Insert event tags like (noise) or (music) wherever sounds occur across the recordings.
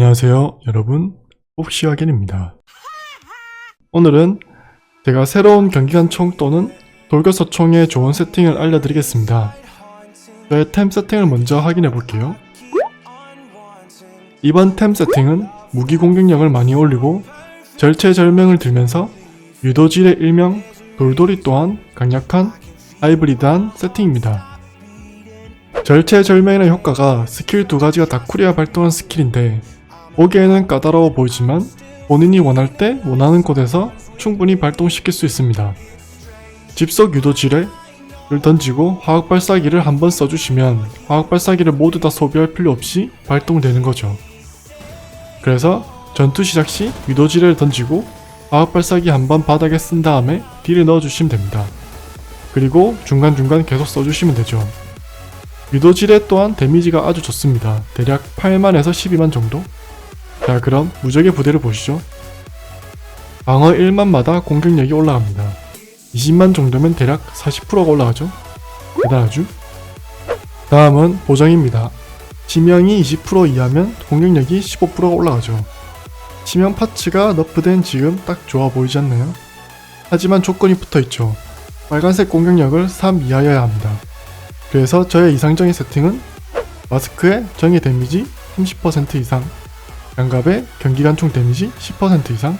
안녕하세요, 여러분. 옵시와겐입니다. 오늘은 제가 새로운 경기관총 또는 돌격서총의 좋은 세팅을 알려드리겠습니다. 저의 템 세팅을 먼저 확인해 볼게요. 이번 템 세팅은 무기 공격력을 많이 올리고 절체절명을 들면서 유도질의 일명 돌돌이 또한 강력한 하이브리드한 세팅입니다. 절체절명이라는 효과가 스킬 두 가지가 다 쿠리아 발동한 스킬인데 보기에는 까다로워 보이지만 본인이 원할 때 원하는 곳에서 충분히 발동시킬 수 있습니다. 집속 유도지뢰를 던지고 화학 발사기를 한번 써주시면 화학 발사기를 모두 다 소비할 필요 없이 발동되는 거죠. 그래서 전투 시작 시 유도지뢰를 던지고 화학 발사기 한 번 바닥에 쓴 다음에 딜을 넣어주시면 됩니다. 그리고 중간중간 계속 써주시면 되죠. 유도지뢰 또한 데미지가 아주 좋습니다. 대략 8만에서 12만 정도? 자 그럼 무적의 부대를 보시죠. 방어 1만마다 공격력이 올라갑니다. 20만 정도면 대략 40%가 올라가죠. 대단하죠? 다음은 보정입니다. 치명이 20% 이하면 공격력이 15%가 올라가죠. 치명 파츠가 너프된 지금 딱 좋아 보이지 않나요? 하지만 조건이 붙어있죠. 빨간색 공격력을 3 이하여야 합니다. 그래서 저의 이상적인 세팅은 마스크의 정의 데미지 30% 이상, 장갑의 경기관총 데미지 10% 이상,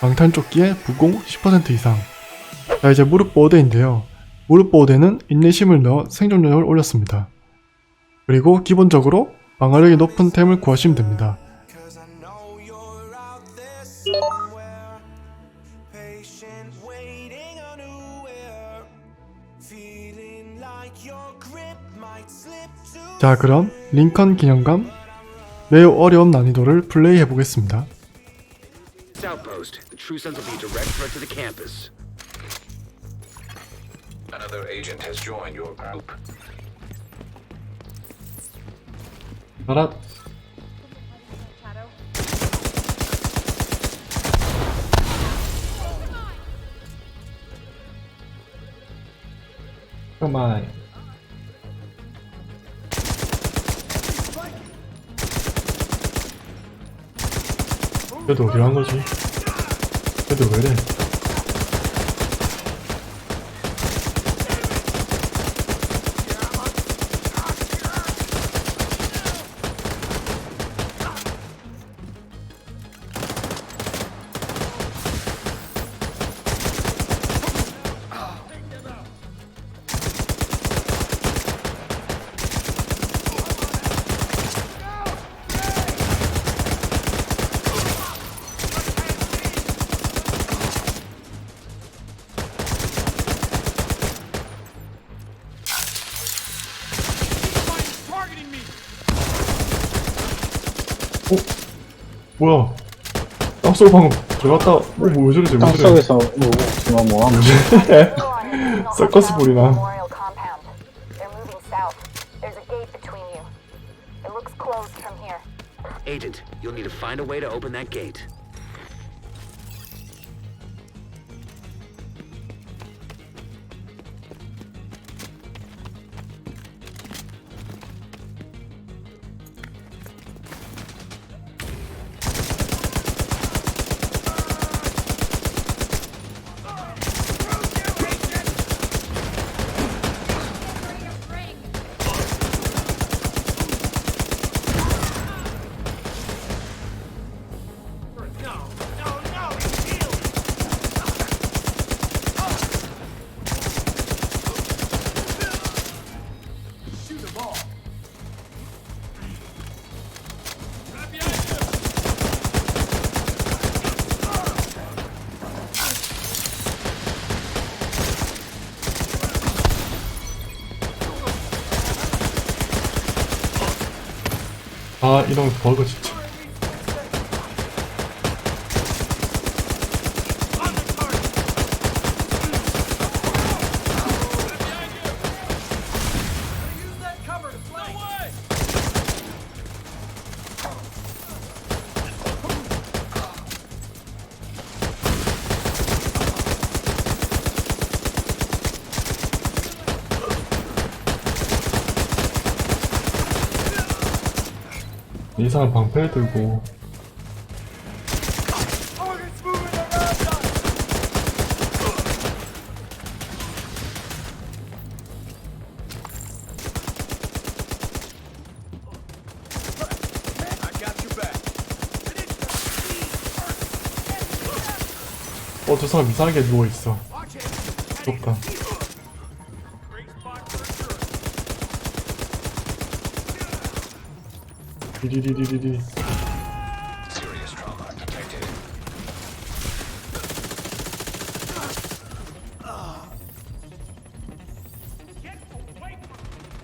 방탄조끼의 부공 10% 이상. 자 이제 무릎 보호대인데요. 무릎 보호대는 인내심을 넣어 생존력을 올렸습니다. 그리고 기본적으로 방어력이 높은 템을 구하시면 됩니다. 자 그럼 링컨 기념감 매우 어려운 난이도를 플레이해 보겠습니다. True sons 그래도 어디 간 거지? 그래도 왜 이래? 뭐야? 땅속 방금 들어갔다. 어, 뭐왜 저러지? 왜 저래? 땅속에서 뭐 지금 뭐 하는 서커스 볼이나. Agent, you'll need to find a way to open that gate. 아 이런 버그 진짜. 이상한 방패 들고 어, 저 사람 이상하게 누워있어. 좋다. 디디디디디디.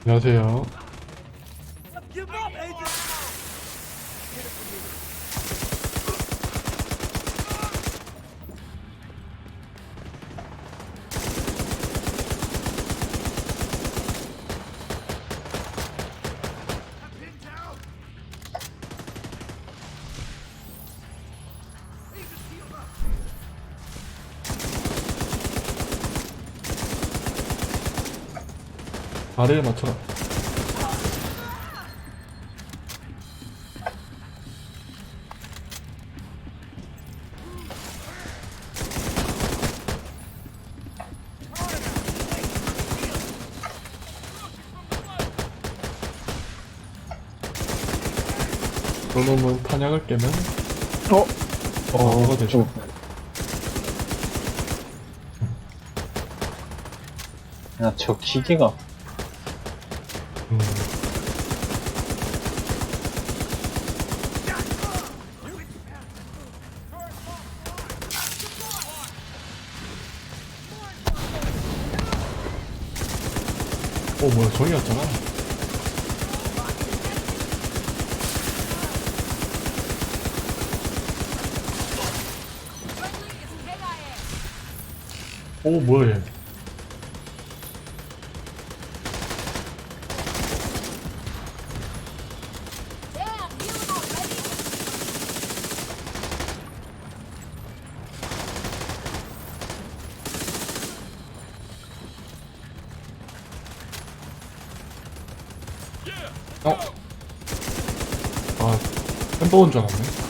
안녕하세요. 아래에 맞춰라. 그놈은 탄약을 깨면 어? 어, 이거 되죠. 야, 저 기계가 음. 어 뭐야 저기였잖아. 오 뭐야 얘 어? 아, 햄버거인 줄 알았네.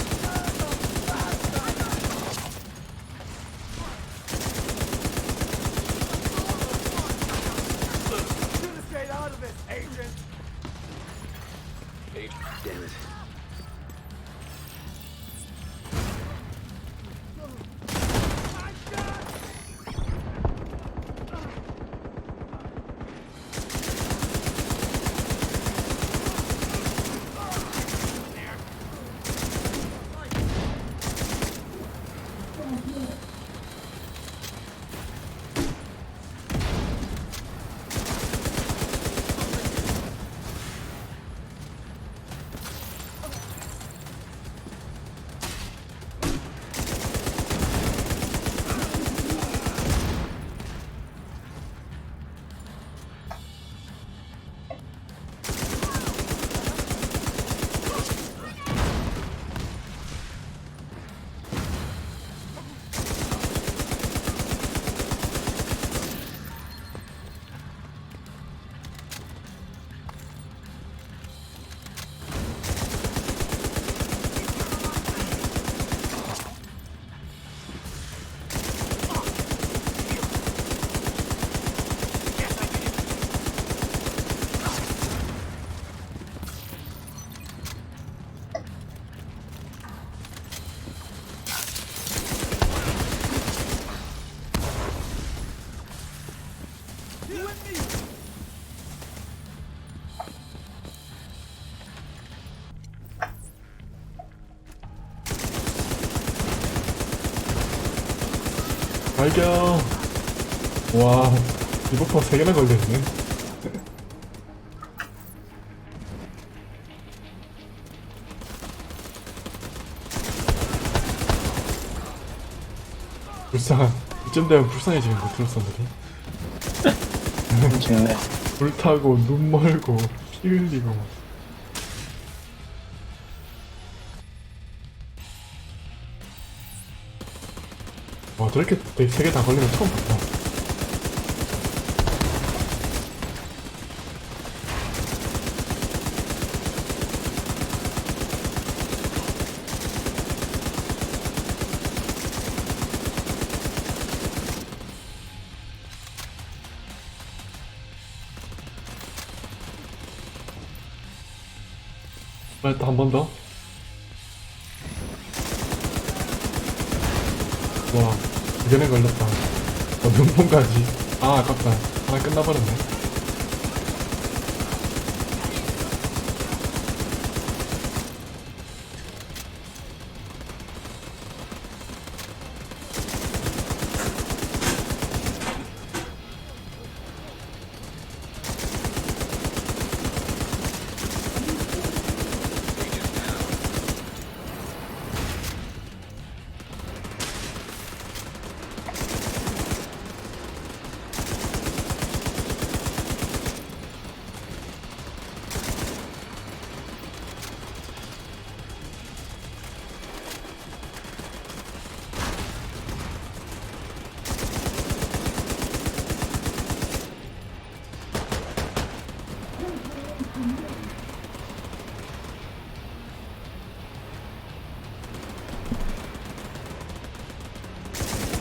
발견! 와, 리버퍼 3개나 걸려있네. (laughs) 불쌍한, 이쯤 되면 불쌍해지는 거, 트로선들이. 지금 (laughs) 불타고, 눈 멀고, 피 흘리고. 저렇게 세 개 다 걸리면 처음 봤다. 아, 한번 더. 두 개나 걸렸다. 어, 눈뽕까지. 아, 아깝다. 하나 끝나버렸네.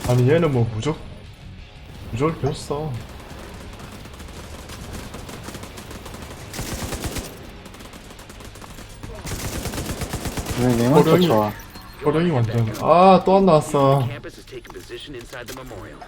아니, 얘는 뭐 무적, 무적을 배웠어. 왜 내만 또 호랑이. 좋아 호랑이 완전. 아, 또 안 나왔어. Campus has taken position inside the memorial.